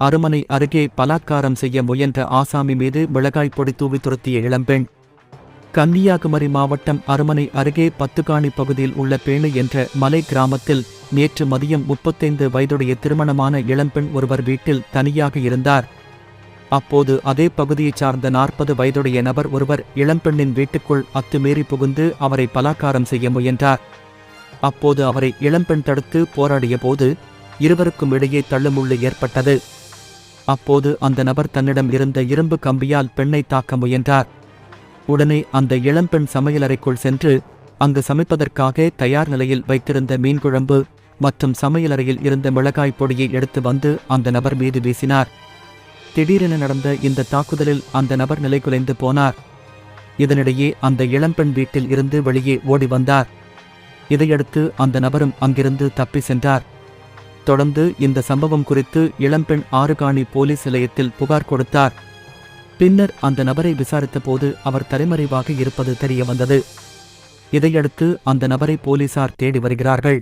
அருமனை அருகே பலாத்காரம் செய்ய முயன்ற ஆசாமி மீது மிளகாய் பொடி தூவி துரத்திய இளம்பெண் கன்னியாகுமரி மாவட்டம் அருமனை அருகே பத்துகாணி பகுதியில் உள்ள பேணு என்ற மலை கிராமத்தில் நேற்று மதியம் முப்பத்தைந்து வயதுடைய திருமணமான இளம்பெண் ஒருவர் வீட்டில் தனியாக இருந்தார். அப்போது அதே பகுதியைச் சார்ந்த நாற்பது வயதுடைய நபர் ஒருவர் இளம்பெண்ணின் வீட்டுக்குள் அத்துமீறி புகுந்து அவரை பலாக்காரம் செய்ய முயன்றார். அப்போது அவரை இளம்பெண் தடுத்து போராடிய போது இருவருக்கும் இடையே தள்ளுமுள்ளு ஏற்பட்டது. அப்போது அந்த நபர் தன்னிடம் இருந்த இரும்பு கம்பியால் பெண்ணை தாக்க முயன்றார். உடனே அந்த இளம்பெண் சமையலறைக்குள் சென்று அங்கு சமைப்பதற்காக தயார் நிலையில் வைத்திருந்த மீன் குழம்பு மற்றும் சமையலறையில் இருந்த மிளகாய் பொடியை எடுத்து வந்து அந்த நபர் மீது வீசினார். திடீரென நடந்த இந்த தாக்குதலில் அந்த நபர் நிலைகுலைந்து போனார். இதனிடையே அந்த இளம்பெண் வீட்டில் இருந்து வெளியே ஓடி வந்தார். இதையடுத்து அந்த நபரும் அங்கிருந்து தப்பி சென்றார். தொடர்ந்து இந்த சம்பவம் குறித்து இளம்பெண் ஆறுகாணி போலீஸ் நிலையத்தில் புகார் கொடுத்தார். பின்னர் அந்த நபரை விசாரித்தபோது அவர் தலைமறைவாக இருப்பது தெரியவந்தது இதையடுத்து அந்த நபரை போலீசார் தேடி வருகிறார்கள்.